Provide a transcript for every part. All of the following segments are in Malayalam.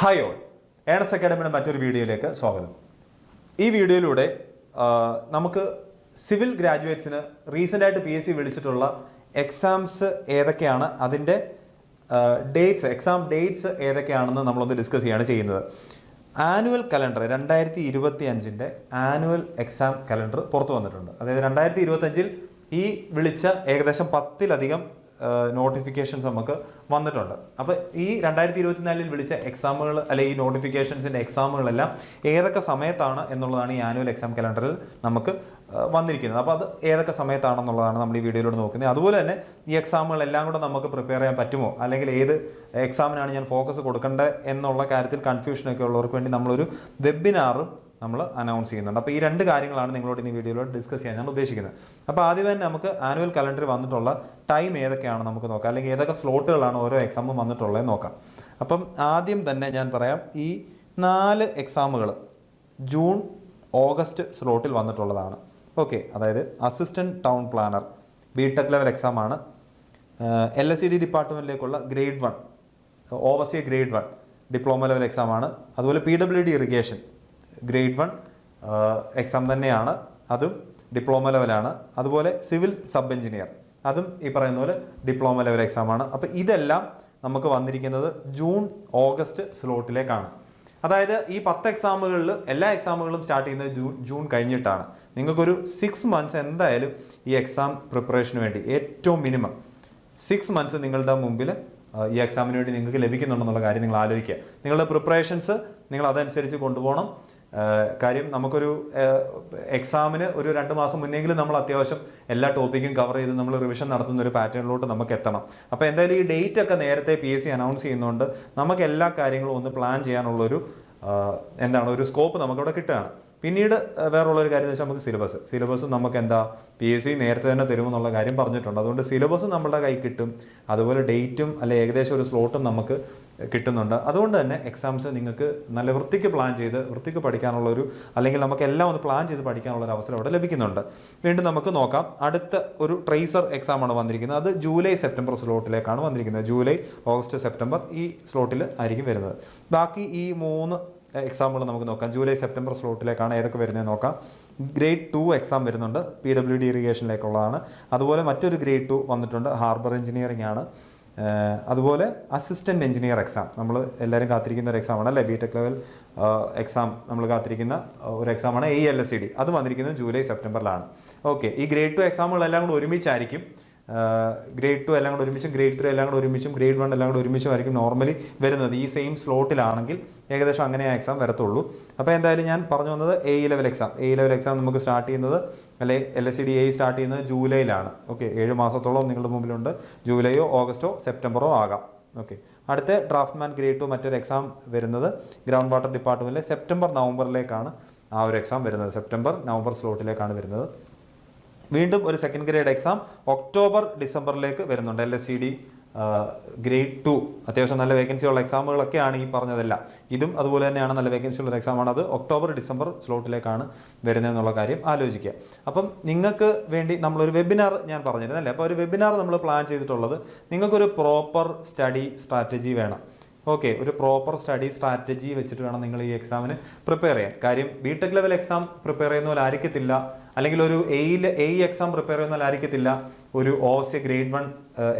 ഹായ് ഓൾ ഏണസ് അക്കാഡമിയുടെ മറ്റൊരു വീഡിയോയിലേക്ക് സ്വാഗതം. ഈ വീഡിയോയിലൂടെ നമുക്ക് സിവിൽ ഗ്രാജുവേറ്റ്സിന് റീസെന്റായിട്ട് പി എസ് സി വിളിച്ചിട്ടുള്ള എക്സാംസ് ഏതൊക്കെയാണ് അതിന്റെ ഡേറ്റ്സ് എക്സാം ഡേറ്റ്സ് ഏതൊക്കെയാണെന്ന് നമ്മളൊന്ന് ഡിസ്കസ് ചെയ്യുകയാണ് ചെയ്യുന്നത്. ആനുവൽ കലണ്ടർ രണ്ടായിരത്തി ഇരുപത്തി അഞ്ചിന്റെ ആനുവൽ എക്സാം കലണ്ടർ പുറത്തു വന്നിട്ടുണ്ട്. അതായത് രണ്ടായിരത്തി ഇരുപത്തഞ്ചിൽ ഈ വിളിച്ച ഏകദേശം പത്തിലധികം നോട്ടിഫിക്കേഷൻസ് നമുക്ക് വന്നിട്ടുണ്ട്. അപ്പോൾ ഈ രണ്ടായിരത്തി ഇരുപത്തിനാലിൽ വിളിച്ച എക്സാമുകൾ അല്ലെ ഈ നോട്ടിഫിക്കേഷൻസിന്റെ എക്സാമുകളെല്ലാം ഏതൊക്കെ സമയത്താണ് എന്നുള്ളതാണ് ഈ ആനുവൽ എക്സാം കലണ്ടറിൽ നമുക്ക് വന്നിരിക്കുന്നത്. അപ്പോൾ അത് ഏതൊക്കെ സമയത്താണെന്നുള്ളതാണ് നമ്മൾ ഈ വീഡിയോയിലൂടെ നോക്കുന്നത്. അതുപോലെ തന്നെ ഈ എക്സാമുകളെല്ലാം കൂടെ നമുക്ക് പ്രിപ്പയർ ചെയ്യാൻ പറ്റുമോ? അല്ലെങ്കിൽ ഏത് എക്സാമിനാണ് ഞാൻ ഫോക്കസ് കൊടുക്കേണ്ടത് എന്നുള്ള കാര്യത്തിൽ കൺഫ്യൂഷനൊക്കെ ഉള്ളവർക്ക് വേണ്ടി നമ്മളൊരു വെബിനാറും നമ്മൾ അനൗൺസ് ചെയ്യുന്നുണ്ട്. അപ്പോൾ ഈ രണ്ട് കാര്യങ്ങളാണ് നിങ്ങളോട് ഇന്ന് വീഡിയോയിലൂടെ ഡിസ്കസ് ചെയ്യാൻ ഞാൻ ഉദ്ദേശിക്കുന്നത്. അപ്പോൾ ആദ്യം തന്നെ നമുക്ക് ആനുവൽ കലണ്ടറിൽ വന്നിട്ടുള്ള ടൈം ഏതൊക്കെയാണ് നമുക്ക് നോക്കാം. അല്ലെങ്കിൽ ഏതൊക്കെ സ്ലോട്ടുകളാണ് ഓരോ എക്സാമും വന്നിട്ടുള്ളത് നോക്കാം. അപ്പം ആദ്യം തന്നെ ഞാൻ പറയാം ഈ നാല് എക്സാമുകൾ ജൂൺ ഓഗസ്റ്റ് സ്ലോട്ടിൽ വന്നിട്ടുള്ളതാണ്. ഓക്കെ അതായത് assistant town planner B tech level എക്സാമാണ് L S C D ഡിപ്പാർട്ട്മെന്റിലേക്കുള്ള grade one overseer grade one diploma level എക്സാമാണ് അതുപോലെ P W D irrigation grade one exam തന്നെയാണ്. അതും ഡിപ്ലോമ ലെവലാണ്. അതുപോലെ സിവിൽ സബ് എഞ്ചിനീയർ. അതും ഈ പറയുന്ന പോലെ ഡിപ്ലോമ ലെവൽ എക്സാമാണ്. അപ്പോൾ ഇതെല്ലാം നമുക്ക് വന്നിരിക്കുന്നത് ജൂൺ ഓഗസ്റ്റ് സ്ലോട്ടിലേക്കാണ്. അതായത് ഈ പത്ത് എക്സാമുകളിൽ എല്ലാ എക്സാമുകളും സ്റ്റാർട്ട് ചെയ്യുന്നത് ജൂൺ ജൂൺ കഴിഞ്ഞിട്ടാണ്. നിങ്ങൾക്കൊരു സിക്സ് മന്ത്സ് എന്തായാലും ഈ എക്സാം പ്രിപ്പറേഷന് വേണ്ടി ഏറ്റവും മിനിമം സിക്സ് മന്ത്സ് നിങ്ങളുടെ മുമ്പിൽ ഈ എക്സാമിന് വേണ്ടി നിങ്ങൾക്ക് ലഭിക്കുന്നുണ്ടെന്നുള്ള കാര്യം നിങ്ങൾ ആലോചിക്കുക. നിങ്ങളുടെ പ്രിപ്പറേഷൻസ് നിങ്ങൾ അതനുസരിച്ച് കൊണ്ടുപോകണം. കാര്യം നമുക്കൊരു എക്സാമിന് ഒരു രണ്ട് മാസം മുന്നെങ്കിലും നമ്മൾ അത്യാവശ്യം എല്ലാ ടോപ്പിക്കും കവർ ചെയ്ത് നമ്മൾ റിവിഷൻ നടത്തുന്ന ഒരു പാറ്റേണിലോട്ട് നമുക്ക് എത്തണം. അപ്പോൾ എന്തായാലും ഈ ഡേറ്റ് ഒക്കെ നേരത്തെ പി എസ് സി അനൗൺസ് ചെയ്യുന്നതുകൊണ്ട് നമുക്ക് എല്ലാ കാര്യങ്ങളും ഒന്ന് പ്ലാൻ ചെയ്യാനുള്ളൊരു എന്താണ് ഒരു സ്കോപ്പ് നമുക്കവിടെ കിട്ടുകയാണ്. പിന്നീട് ഒരു കാര്യം എന്ന് വെച്ചാൽ നമുക്ക് സിലബസ് സിലബസ് നമുക്ക് എന്താ പി എസ് സി നേരത്തെ തന്നെ തരുമെന്നുള്ള കാര്യം പറഞ്ഞിട്ടുണ്ട്. അതുകൊണ്ട് സിലബസ് നമ്മളുടെ കൈ കിട്ടും. അതുപോലെ ഡേറ്റും അല്ലെ ഏകദേശം ഒരു സ്ലോട്ടും നമുക്ക് കിട്ടുന്നുണ്ട്. അതുകൊണ്ട് തന്നെ എക്സാംസ് നിങ്ങൾക്ക് നല്ല വൃത്തിക്ക് പ്ലാൻ ചെയ്ത് വൃത്തിക്ക് പഠിക്കാനുള്ള ഒരു അല്ലെങ്കിൽ നമുക്ക് എല്ലാം ഒന്ന് പ്ലാൻ ചെയ്ത് പഠിക്കാനുള്ള ഒരു അവസരം അവിടെ ലഭിക്കുന്നുണ്ട്. വീണ്ടും നമുക്ക് നോക്കാം. അടുത്ത ഒരു ട്രേസർ എക്സാം ആണ് വന്നിരിക്കുന്നത്. അത് ജൂലൈ സെപ്റ്റംബർ സ്ലോട്ടിലേക്കാണ് വന്നിരിക്കുന്നത്. ജൂലൈ ഓഗസ്റ്റ് സെപ്റ്റംബർ ഈ സ്ലോട്ടിൽ ആയിരിക്കും വരുന്നത്. ബാക്കി ഈ മൂന്ന് എക്സാമുകൾ നമുക്ക് നോക്കാം. ജൂലൈ സെപ്റ്റംബർ സ്ലോട്ടിലേക്കാണ് ഏതൊക്കെ വരുന്നത് നോക്കാം. ഗ്രേഡ് ടു എക്സാം വരുന്നുണ്ട്. പി ഡബ്ല്യു ഡി ഇറിഗേഷനിലേക്കുള്ളതാണ് അതുപോലെ മറ്റൊരു ഗ്രേഡ് ടു വന്നിട്ടുണ്ട്. ഹാർബർ എഞ്ചിനീയറിംഗ് ആണ്. അതുപോലെ അസിസ്റ്റന്റ് എഞ്ചിനീയർ എക്സാം നമ്മൾ എല്ലാവരും കാത്തിരിക്കുന്ന ഒരു എക്സാമാണ് അല്ലേ? ബി ടെക് ലെവൽ എക്സാം നമ്മൾ കാത്തിരിക്കുന്ന ഒരു എക്സാമാണ് A L S C D അത് വന്നിരിക്കുന്നത് ജൂലൈ സെപ്റ്റംബറിലാണ്. ഓക്കെ ഈ ഗ്രേഡ് ടു എക്സാമുകളെല്ലാം കൂടെ ഒരുമിച്ചായിരിക്കും ഗ്രേഡ് ടു എല്ലാം കൂടെ ഒരുമിച്ചും ഗ്രേഡ് ത്രീ എല്ലാം കൂടെ ഒരുമിച്ചും ഗ്രേഡ് വൺ എല്ലാം കൂടെ ഒരുമിച്ചും ആയിരിക്കും നോർമലി വരുന്നത്. ഈ സെയിം സ്ലോട്ടിലാണെങ്കിൽ ഏകദേശം അങ്ങനെ ആ എക്സാം വരത്തുള്ളൂ. അപ്പോൾ എന്തായാലും ഞാൻ പറഞ്ഞു വന്നത് A level exam A level exam നമുക്ക് സ്റ്റാർട്ട് ചെയ്യുന്നത് അല്ലെ L S C D A start ചെയ്യുന്നത് ജൂലൈയിലാണ്. ഓക്കെ ഏഴ് മാസത്തോളം നിങ്ങളുടെ മുമ്പിലുണ്ട്. ജൂലൈയോ ഓഗസ്റ്റോ സെപ്റ്റംബറോ ആകാം. ഓക്കെ അടുത്ത ഡ്രാഫ്റ്റ്മാൻ ഗ്രേഡ് ടു മറ്റൊരു എക്സാം വരുന്നത് ഗ്രൗണ്ട് വാട്ടർ ഡിപ്പാർട്ട്മെന്റിലെ സെപ്റ്റംബർ നവംബറിലേക്കാണ് ആ ഒരു എക്സാം വരുന്നത്. സെപ്റ്റംബർ നവംബർ സ്ലോട്ടിലേക്കാണ് വരുന്നത്. വീണ്ടും ഒരു സെക്കൻഡ് ഗ്രേഡ് എക്സാം ഒക്ടോബർ ഡിസംബറിലേക്ക് വരുന്നുണ്ട്. L S C D grade two അത്യാവശ്യം നല്ല വേക്കൻസി ഉള്ള എക്സാമുകളൊക്കെയാണ് ഈ പറഞ്ഞതെല്ലാം. ഇതും അതുപോലെ തന്നെയാണ് നല്ല വേക്കൻസി ഉള്ള എക്സാമാണ് അത് ഒക്ടോബർ ഡിസംബർ സ്ലോട്ടിലേക്കാണ് വരുന്നതെന്നുള്ള കാര്യം ആലോചിക്കുക. അപ്പം നിങ്ങൾക്ക് വേണ്ടി നമ്മളൊരു വെബിനാർ ഞാൻ പറഞ്ഞിരുന്നല്ലേ? അപ്പോൾ ഒരു വെബിനാർ നമ്മൾ പ്ലാൻ ചെയ്തിട്ടുള്ളത്. നിങ്ങൾക്കൊരു പ്രോപ്പർ സ്റ്റഡി സ്ട്രാറ്റജി വേണം. ഓക്കെ ഒരു പ്രോപ്പർ സ്റ്റഡി സ്ട്രാറ്റജി വെച്ചിട്ട് വേണം നിങ്ങൾ ഈ എക്സാമിന് പ്രിപ്പയർ ചെയ്യാൻ. കാര്യം B tech level exam prepare ചെയ്യുന്ന പോലെ ആയിരിക്കത്തില്ല. അല്ലെങ്കിൽ ഒരു എയിൽ എ എക്സാം പ്രിപ്പയർ ചെയ്യുന്ന പോലെ ആയിരിക്കത്തില്ല ഒരു ഓവസ്യ ഗ്രേഡ് വൺ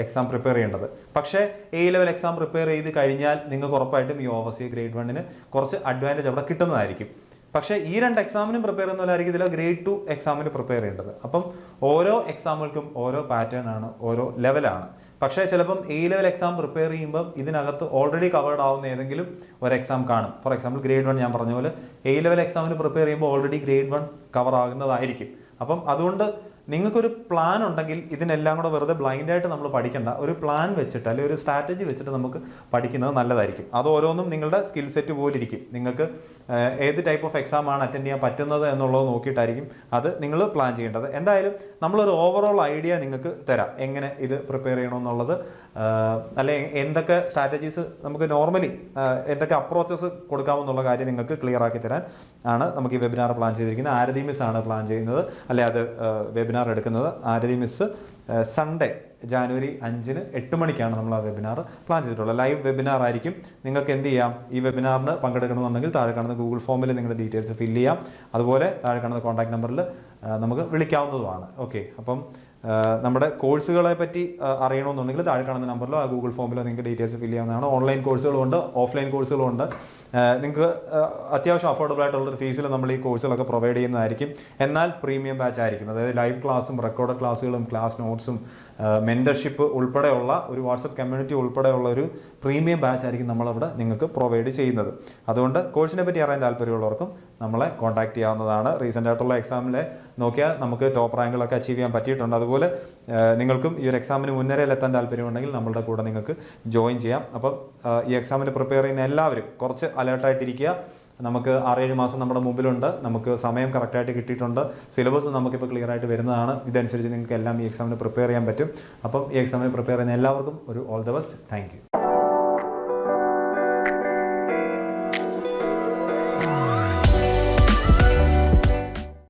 എക്സാം പ്രിപ്പയർ ചെയ്യേണ്ടത്. പക്ഷേ എ ലെവൽ എക്സാം പ്രിപ്പയർ ചെയ്ത് കഴിഞ്ഞാൽ നിങ്ങൾക്ക് ഉറപ്പായിട്ടും ഈ ഓവസ്യ ഗ്രേഡ് വണ്ണിന് കുറച്ച് അഡ്വാന്റേജ് അവിടെ കിട്ടുന്നതായിരിക്കും. പക്ഷേ ഈ രണ്ട് എക്സാമിനും പ്രിപ്പയർ ചെയ്യുന്ന പോലെ ആയിരിക്കത്തില്ല ഗ്രേഡ് ടു എക്സാമിന് പ്രിപ്പയർ ചെയ്യേണ്ടത്. അപ്പം ഓരോ എക്സാമുകൾക്കും ഓരോ പാറ്റേൺ ആണ് ഓരോ ലെവലാണ് പക്ഷേ ചിലപ്പം എ ലെവൽ എക്സാം പ്രിപ്പയർ ചെയ്യുമ്പോൾ ഇതിനകത്ത് ഓൾറെഡി കവേർഡ് ആവുന്ന ഏതെങ്കിലും ഒരു എക്സാം കാണും. ഫോർ എക്സാമ്പിൾ ഗ്രേഡ് വൺ ഞാൻ പറഞ്ഞ പോലെ എ ലെവൽ എക്സാമിന് പ്രിപ്പയർ ചെയ്യുമ്പോൾ ഓൾറെഡി ഗ്രേഡ് വൺ കവർ ആകുന്നതായിരിക്കും. അപ്പം അതുകൊണ്ട് നിങ്ങൾക്കൊരു പ്ലാൻ ഉണ്ടെങ്കിൽ ഇതിനെല്ലാം കൂടെ വെറുതെ ബ്ലൈൻഡായിട്ട് നമ്മൾ പഠിക്കേണ്ട. ഒരു പ്ലാൻ വെച്ചിട്ട് അല്ലെങ്കിൽ ഒരു സ്ട്രാറ്റജി വെച്ചിട്ട് നമുക്ക് പഠിക്കുന്നത് നല്ലതായിരിക്കും. അത് ഓരോന്നും നിങ്ങളുടെ സ്കിൽ സെറ്റ് പോലെ ഇരിക്കും. നിങ്ങൾക്ക് ഏത് ടൈപ്പ് ഓഫ് എക്സാം ആണ് അറ്റൻഡ് ചെയ്യാൻ പറ്റുന്നത് എന്നുള്ളത് നോക്കിയിട്ടായിരിക്കും അത് നിങ്ങൾ പ്ലാൻ ചെയ്യേണ്ടത്. എന്തായാലും നമ്മളൊരു ഓവറോൾ ഐഡിയ നിങ്ങൾക്ക് തരാം. എങ്ങനെ ഇത് പ്രിപ്പയർ ചെയ്യണമെന്നുള്ളത് അല്ലെ എന്തൊക്കെ സ്ട്രാറ്റജീസ് നമുക്ക് നോർമലി എന്തൊക്കെ അപ്രോച്ചസ് കൊടുക്കാമെന്നുള്ള കാര്യം നിങ്ങൾക്ക് ക്ലിയർ ആക്കി തരാൻ ആണ് നമുക്ക് ഈ വെബിനാർ പ്ലാൻ ചെയ്തിരിക്കുന്നത്. ആരതി മിസ് ആണ് പ്ലാൻ ചെയ്യുന്നത്. അല്ലെ അത് വെബിനാർ എടുക്കുന്നത് ആരതി മിസ് സൺഡേ ജാനുവരി അഞ്ചിന് എട്ട് മണിക്കാണ് നമ്മൾ ആ വെബിനാർ പ്ലാൻ ചെയ്തിട്ടുള്ളത്. ലൈവ് വെബിനാർ ആയിരിക്കും. നിങ്ങൾക്ക് എന്ത് ചെയ്യാം? ഈ വെബിനാറിന് പങ്കെടുക്കണമെന്നുണ്ടെങ്കിൽ താഴെ കാണുന്ന ഗൂഗിൾ ഫോമിൽ നിങ്ങളുടെ ഡീറ്റെയിൽസ് ഫില്ല് ചെയ്യാം. അതുപോലെ താഴെ കാണുന്ന കോൺടാക്ട് നമ്പറിൽ നമുക്ക് വിളിക്കാവുന്നതുമാണ്. ഓക്കെ അപ്പം നമ്മുടെ കോഴ്സുകളെ പറ്റി അറിയണമെന്നുണ്ടെങ്കിൽ താഴെ കാണുന്ന നമ്പറിലോ ആ ഗൂഗിൾ ഫോമിലോ നിങ്ങൾക്ക് ഡീറ്റെയിൽസ് ഫില്ല് ചെയ്യാവുന്നതാണ്. ഓൺലൈൻ കോഴ്സുകളുണ്ട് ഓഫ്ലൈൻ കോഴ്സുകളുണ്ട്. നിങ്ങൾക്ക് അത്യാവശ്യം അഫോർഡബിൾ ആയിട്ടുള്ള ഫീസിൽ നമ്മൾ ഈ കോഴ്സുകളൊക്കെ പ്രൊവൈഡ് ചെയ്യുന്നതായിരിക്കും. എന്നാൽ പ്രീമിയം ബാച്ച് ആയിരിക്കും. അതായത് ലൈവ് ക്ലാസ്സും റെക്കോർഡ് ക്ലാസ്സുകളും ക്ലാസ് നോട്ട്സും മെന്റർഷിപ്പ് ഉൾപ്പെടെയുള്ള ഒരു വാട്സപ്പ് കമ്മ്യൂണിറ്റി ഉൾപ്പെടെയുള്ള ഒരു പ്രീമിയം ബാച്ച് ആയിരിക്കും നമ്മളവിടെ നിങ്ങൾക്ക് പ്രൊവൈഡ് ചെയ്യുന്നത്. അതുകൊണ്ട് കോഴ്സിനെ പറ്റി അറിയാൻ താല്പര്യമുള്ളവർക്കും നമ്മളെ കോൺടാക്ട് ചെയ്യാവുന്നതാണ്. റീസെന്റ് ആയിട്ടുള്ള എക്സാമിലെ നോക്കിയാൽ നമുക്ക് ടോപ്പ് റാങ്കുകളൊക്കെ അച്ചീവ് ചെയ്യാൻ പറ്റിയിട്ടുണ്ട്. അതുപോലെ ആ, നിങ്ങൾക്കും ഈ ഒരു എക്സാമിന് മുൻനിരയിൽ എത്താൻ താല്പര്യമുണ്ടെങ്കിൽ നമ്മളുടെ കൂടെ നിങ്ങൾക്ക് ജോയിൻ ചെയ്യാം. അപ്പം ഈ എക്സാമിന് പ്രിപ്പയർ ചെയ്യുന്ന എല്ലാവരും കുറച്ച് അലേർട്ടായിട്ടിരിക്കുക നമുക്ക് ആറേഴ് മാസം നമ്മുടെ മുമ്പിലുണ്ട്. നമുക്ക് സമയം കറക്റ്റായിട്ട് കിട്ടിയിട്ടുണ്ട്. സിലബസ് നമുക്കിപ്പോൾ ക്ലിയർ ആയിട്ട് വരുന്നതാണ്. ഇതനുസരിച്ച് നിങ്ങൾക്ക് എല്ലാം ഈ എക്സാമിന് പ്രിപ്പയർ ചെയ്യാൻ പറ്റും. അപ്പം ഈ എക്സാമിന് പ്രിപ്പയർ ചെയ്യുന്ന എല്ലാവർക്കും ഒരു ഓൾ ദ ബെസ്റ്റ് താങ്ക്